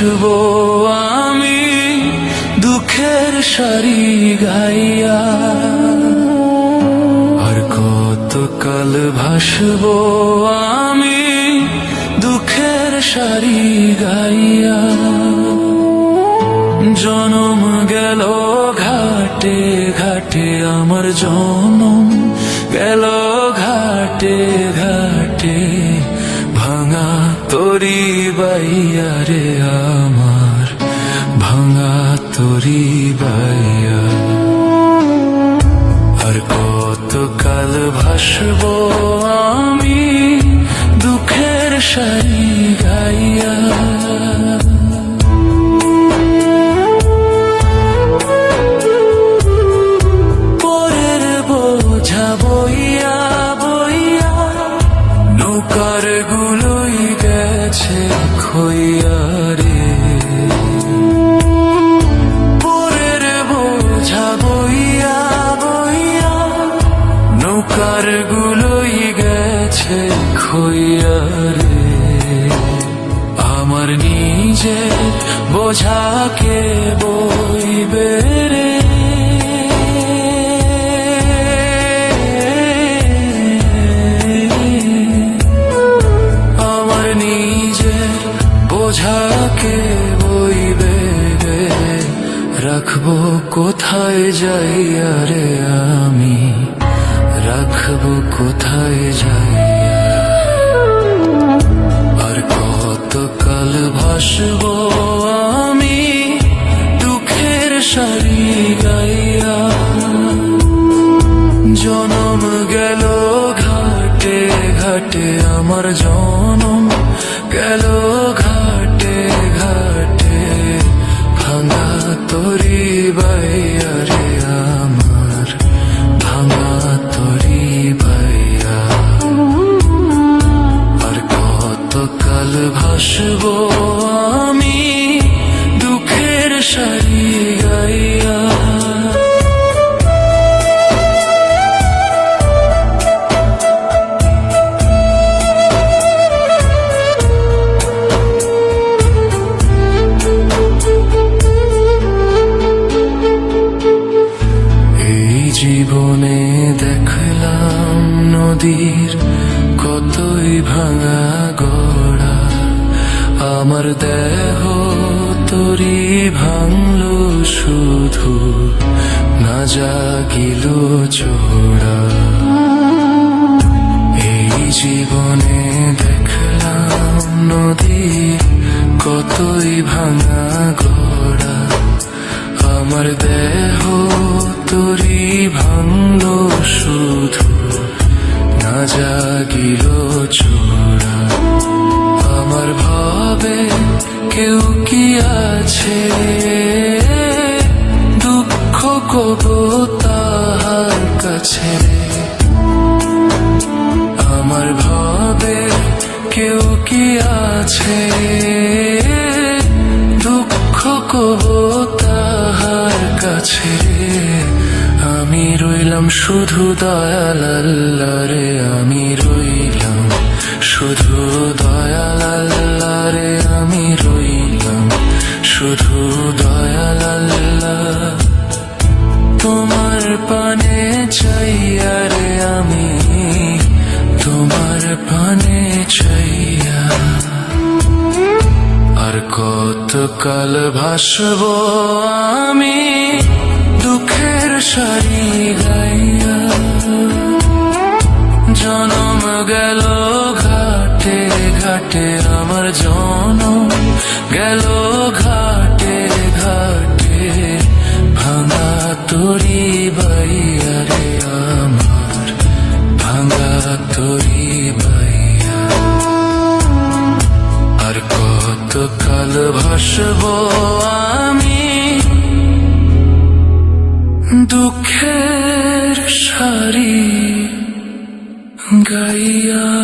ভাসব আমি দুঃখের সারি গাইয়া। আর কতকাল ভাসব আমি দুঃখের সারি গাইয়া। জনম গেল ঘাটে ঘাটে, আমার জনম গেল ঘাটে ঘাটে। তরি বাইয়া রে আমার, ভাঙা তরি বাইয়া। আর কতকাল ভাসব আমি দুঃখের সারি গাইয়া। পরের বোঝা বইয়া নৌকার গুলোই গেছে খইয়ারে আমার নিজের বোঝাকে বইবে আমার নিজের বোঝাকে বইবে রাখব কোথায় যাইয়া রে আমি রাখব কোথায় যাইয়া আর কতকাল ভাসব আমি দুঃখের সারি গাইয়া? জনম গেল ঘাটে ঘাটে আমার জনম গেল জীবনে দেখলাম নদীর কতই ভাঙা গড়া। আমার দেহ তরি ভাঙলো শুধু, না জাগিল চোরা। এই জীবনে দেখলাম নদীর কতই ভাঙা গড়া। আমার দেহ তরি ভাঙলো শুধু। না জাগিল চোরা আমার ভাবে কেউ কি আছে? দুঃখ কব তাহার কাছে। আমার ভাবে কেউ কি আছে? দুঃখ কব তাহার কাছে। আমি রইলাম শুধু দয়াল রে আমি রইলাম শুধু দয়াল রে আমি রইলাম শুধু দয়াল তোমার পানে চাইয়া রে আমি, তোমার পানে চাইয়া। আর কতকাল ভাসব আমি সারি গাইয়া জনম গেল ঘাটে ঘাটে আমার জনম গেল ঘাটে ঘাটে ভাঙা তরি দুঃখের সারি গাইয়া